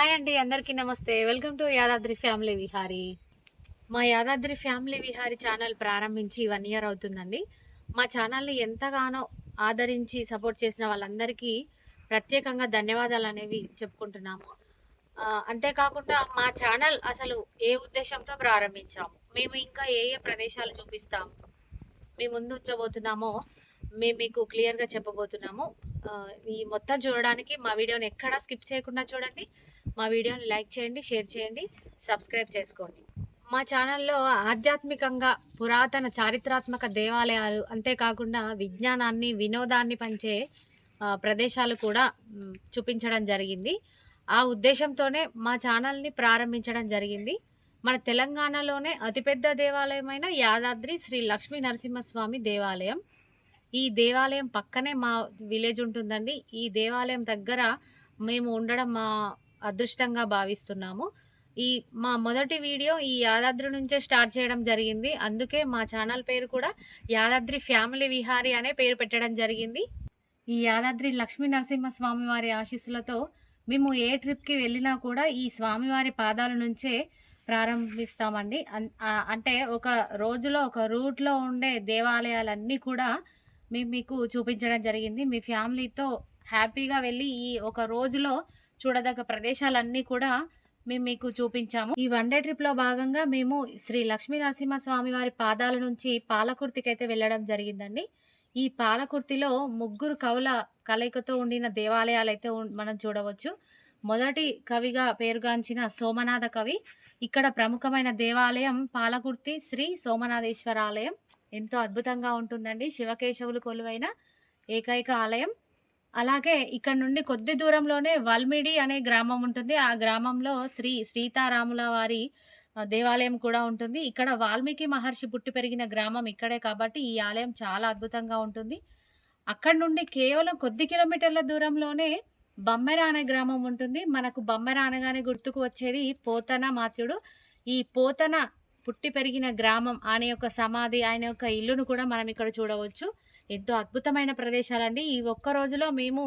Hi అండి అందరికీ నమస్తే. Welcome to Yadadri family Vihari. మా యాదాద్రి ఫ్యామిలీ విహారీ ఛానల్ ప్రారంభించి వన్ ఇయర్ అవుతుందండి. మా ఛానల్ని ఎంతగానో ఆదరించి సపోర్ట్ చేసిన వాళ్ళందరికీ ప్రత్యేకంగా ధన్యవాదాలు అనేవి చెప్పుకుంటున్నాము. అంతేకాకుండా మా ఛానల్ అసలు ఏ ఉద్దేశంతో ప్రారంభించాము? మేము ఇంకా ఏ ఏ ప్రదేశాలు చూపిస్తాము మీ ముందు ఉంచబోతున్నామో మేము మీకు క్లియర్గా చెప్పబోతున్నాము. ఈ మొత్తం చూడడానికి మా వీడియోని ఎక్కడా స్కిప్ చేయకుండా చూడండి. మా వీడియోని లైక్ చేయండి షేర్ చేయండి సబ్స్క్రైబ్ చేసుకోండి. మా ఛానల్లో ఆధ్యాత్మికంగా పురాతన చారిత్రాత్మక దేవాలయాలు అంతేకాకుండా విజ్ఞానాన్ని వినోదాన్ని పంచే ప్రదేశాలు కూడా చూపించడం జరిగింది. ఆ ఉద్దేశంతోనే మా ఛానల్ని ప్రారంభించడం జరిగింది. మన తెలంగాణలోనే అతిపెద్ద దేవాలయమైన యాదాద్రి శ్రీ లక్ష్మీ నరసింహస్వామి దేవాలయం. ఈ దేవాలయం పక్కనే మా విలేజ్ ఉంటుందండి. ఈ దేవాలయం దగ్గర మేము ఉండడం మా అదృష్టంగా భావిస్తున్నాము. ఈ మా మొదటి వీడియో ఈ యాదాద్రి నుంచే స్టార్ట్ చేయడం జరిగింది. అందుకే మా ఛానల్ పేరు కూడా యాదాద్రి ఫ్యామిలీ విహారీ అనే పేరు పెట్టడం జరిగింది. ఈ యాదాద్రి లక్ష్మీ నరసింహ స్వామి వారి ఆశీస్సులతో మేము ఏ ట్రిప్కి వెళ్ళినా కూడా ఈ స్వామివారి పాదాల నుంచే ప్రారంభిస్తామండి. అంటే ఒక రోజులో ఒక రూట్లో ఉండే దేవాలయాలన్నీ కూడా మేము మీకు చూపించడం జరిగింది. మీ ఫ్యామిలీతో హ్యాపీగా వెళ్ళి ఈ ఒక రోజులో చూడదగ్గ ప్రదేశాలన్నీ కూడా మేము మీకు చూపించాము. ఈ వన్ డే ట్రిప్లో భాగంగా మేము శ్రీ లక్ష్మీ నరసింహ స్వామి వారి పాదాల నుంచి పాలకుర్తికి అయితే వెళ్ళడం జరిగిందండి. ఈ పాలకుర్తిలో ముగ్గురు కవుల కలయికతో ఉండిన దేవాలయాలు అయితే మనం చూడవచ్చు. మొదటి కవిగా పేరుగాంచిన సోమనాథ కవి. ఇక్కడ ప్రముఖమైన దేవాలయం పాలకుర్తి శ్రీ సోమనాథేశ్వర ఆలయం ఎంతో అద్భుతంగా ఉంటుందండి. శివకేశవులు కొలువైన ఏకైక ఆలయం. అలాగే ఇక్కడ నుండి కొద్ది దూరంలోనే వల్మిడి అనే గ్రామం ఉంటుంది. ఆ గ్రామంలో శ్రీ సీతారాముల వారి దేవాలయం కూడా ఉంటుంది. ఇక్కడ వాల్మీకి మహర్షి పుట్టి పెరిగిన గ్రామం ఇక్కడే కాబట్టి ఈ ఆలయం చాలా అద్భుతంగా ఉంటుంది. అక్కడ నుండి కేవలం కొద్ది కిలోమీటర్ల దూరంలోనే బమ్మెర అనే గ్రామం ఉంటుంది. మనకు బమ్మెర అనగానే గుర్తుకు వచ్చేది పోతన మాత్యుడు. ఈ పోతన పుట్టి పెరిగిన గ్రామం ఆయన యొక్క సమాధి ఆయన యొక్క ఇల్లును కూడా మనం ఇక్కడ చూడవచ్చు. ఎంతో అద్భుతమైన ప్రదేశాలండి. ఈ ఒక్క రోజులో మేము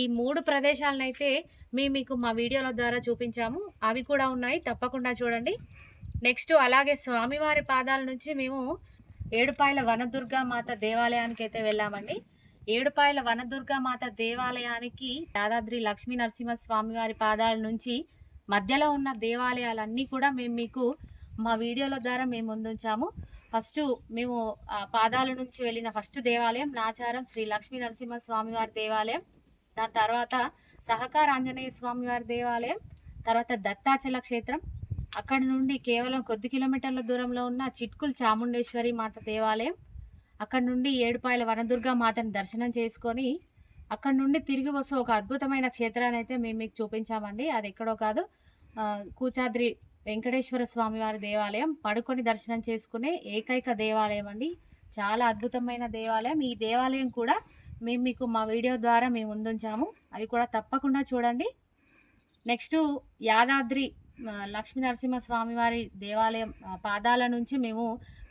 ఈ మూడు ప్రదేశాలనైతే మేము మీకు మా వీడియోల ద్వారా చూపించాము. అవి కూడా ఉన్నాయి. తప్పకుండా చూడండి. నెక్స్ట్ అలాగే స్వామివారి పాదాల నుంచి మేము ఏడుపాయల వనదుర్గా మాత దేవాలయానికి అయితే వెళ్ళామండి. ఏడుపాయల వనదుర్గామాత దేవాలయానికి యాదాద్రి లక్ష్మీ నరసింహ స్వామివారి పాదాల నుంచి మధ్యలో ఉన్న దేవాలయాలన్నీ కూడా మేము మీకు మా వీడియోల ద్వారా మేము ముందుంచాము. ఫస్ట్ మేము ఆ పాదాల నుంచి వెళ్ళిన ఫస్ట్ దేవాలయం నాచారం శ్రీ లక్ష్మీ నరసింహ స్వామివారి దేవాలయం. దాని తర్వాత సహకార ఆంజనేయ స్వామివారి దేవాలయం తర్వాత దత్తాచల క్షేత్రం. అక్కడ నుండి కేవలం కొద్ది కిలోమీటర్ల దూరంలో ఉన్న చిట్కుల్ చాముండేశ్వరి మాత దేవాలయం. అక్కడ నుండి ఏడుపాయల వనదుర్గా మాతని దర్శనం చేసుకొని అక్కడ నుండి తిరిగి వస్తూ ఒక అద్భుతమైన క్షేత్రాన్ని అయితే మేము మీకు చూపించామండి. అది ఎక్కడో కాదు. కూచాద్రి వెంకటేశ్వర స్వామి వారి దేవాలయం. పడుకొని దర్శనం చేసుకునే ఏకైక దేవాలయం అండి. చాలా అద్భుతమైన దేవాలయం. ఈ దేవాలయం కూడా మేము మీకు మా వీడియో ద్వారా మేము ముందుంచాము. అవి కూడా తప్పకుండా చూడండి. నెక్స్ట్ యాదాద్రి లక్ష్మీ నరసింహ స్వామి వారి దేవాలయం పాదాల నుంచి మేము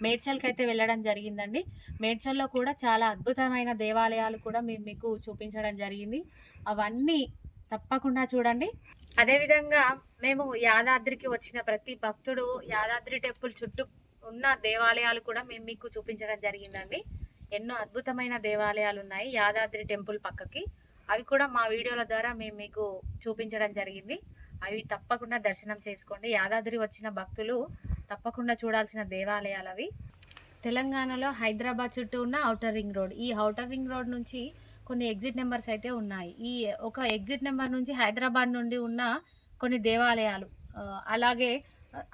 మేడ్చల్కి అయితే వెళ్ళడం జరిగిందండి. మేడ్చల్లో కూడా చాలా అద్భుతమైన దేవాలయాలు కూడా మేము మీకు చూపించడం జరిగింది. అవన్నీ తప్పకుండా చూడండి. అదేవిధంగా మేము యాదాద్రికి వచ్చిన ప్రతి భక్తుడు యాదాద్రి టెంపుల్ చుట్టూ ఉన్న దేవాలయాలు కూడా మేము మీకు చూపించడం జరిగిందండి. ఎన్నో అద్భుతమైన దేవాలయాలు ఉన్నాయి యాదాద్రి టెంపుల్ పక్కకి. అవి కూడా మా వీడియోల ద్వారా మేము మీకు చూపించడం జరిగింది. అవి తప్పకుండా దర్శనం చేసుకోండి. యాదాద్రి వచ్చిన భక్తులు తప్పకుండా చూడాల్సిన దేవాలయాలు అవి తెలంగాణలో హైదరాబాద్ చుట్టూ ఉన్న ఔటర్ రింగ్ రోడ్. ఈ ఔటర్ రింగ్ రోడ్ నుంచి కొన్ని ఎగ్జిట్ నెంబర్స్ అయితే ఉన్నాయి. ఈ ఒక ఎగ్జిట్ నెంబర్ నుంచి హైదరాబాద్ నుండి ఉన్న కొన్ని దేవాలయాలు అలాగే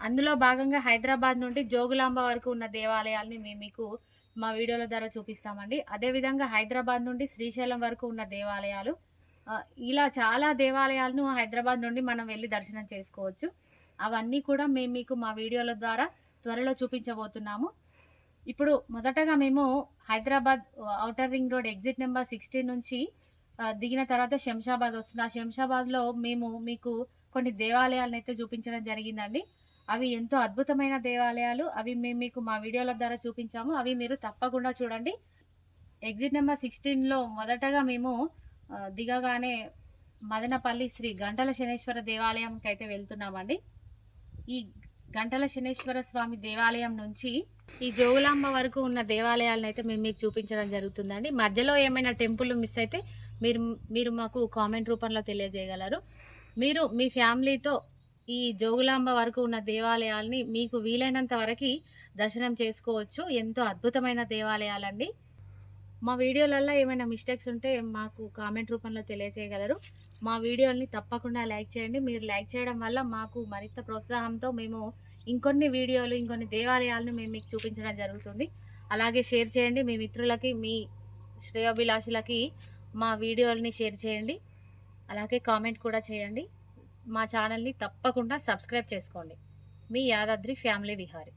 అందులో భాగంగా హైదరాబాద్ నుండి జోగులాంబ వరకు ఉన్న దేవాలయాల్ని మేము మీకు మా వీడియోల ద్వారా చూపిస్తామండి. అదేవిధంగా హైదరాబాద్ నుండి శ్రీశైలం వరకు ఉన్న దేవాలయాలు ఇలా చాలా దేవాలయాలను హైదరాబాద్ నుండి మనం వెళ్ళి దర్శనం చేసుకోవచ్చు. అవన్నీ కూడా మేము మీకు మా వీడియోల ద్వారా త్వరలో చూపించబోతున్నాము. ఇప్పుడు మొదటగా మేము Hyderabad outer ring road exit number sixteen నుంచి దిగిన తర్వాత శంషాబాద్ వస్తుంది. ఆ శంషాబాద్లో మేము మీకు కొన్ని దేవాలయాలను అయితే చూపించడం జరిగిందండి. అవి ఎంతో అద్భుతమైన దేవాలయాలు. అవి మేము మీకు మా వీడియోల ద్వారా చూపించాము. అవి మీరు తప్పకుండా చూడండి. ఎగ్జిట్ నెంబర్ సిక్స్టీన్లో మొదటగా మేము దిగగానే మదనపల్లి శ్రీ గంటల శనేశ్వర దేవాలయంకి అయితే వెళ్తున్నామండి. ఈ గంటల శనేశ్వర స్వామి దేవాలయం నుంచి ఈ జోగులాంబ వరకు ఉన్న దేవాలయాలను అయితే మేము మీకు చూపించడం జరుగుతుందండి. మధ్యలో ఏమైనా టెంపుల్ మిస్ అయితే మీరు మీరు మాకు కామెంట్ రూపంలో తెలియజేయగలరు. మీరు మీ ఫ్యామిలీతో ఈ జోగులాంబ వరకు ఉన్న దేవాలయాల్ని మీకు వీలైనంత వరకు దర్శనం చేసుకోవచ్చు. ఎంతో అద్భుతమైన దేవాలయాలండి. మా వీడియోలలో ఏమైనా మిస్టేక్స్ ఉంటే మాకు కామెంట్ రూపంలో తెలియజేయగలరు మా వీడియోని తప్పకుండా లైక్ చేయండి. మీరు లైక్ చేయడం వల్ల మాకు మరింత ప్రోత్సాహంతో మేము ఇంకొన్ని వీడియోలు ఇంకొన్ని దేవాలయాలను మేము మీకు చూపించడం జరుగుతుంది. అలాగే షేర్ చేయండి. మీ మిత్రులకి మీ శ్రేయోభిలాషులకి మా వీడియోలని షేర్ చేయండి. అలాగే కామెంట్ కూడా చేయండి. మా ఛానల్ని తప్పకుండా సబ్స్క్రైబ్ చేసుకోండి. మీ యాదాద్రి ఫ్యామిలీ విహారీ.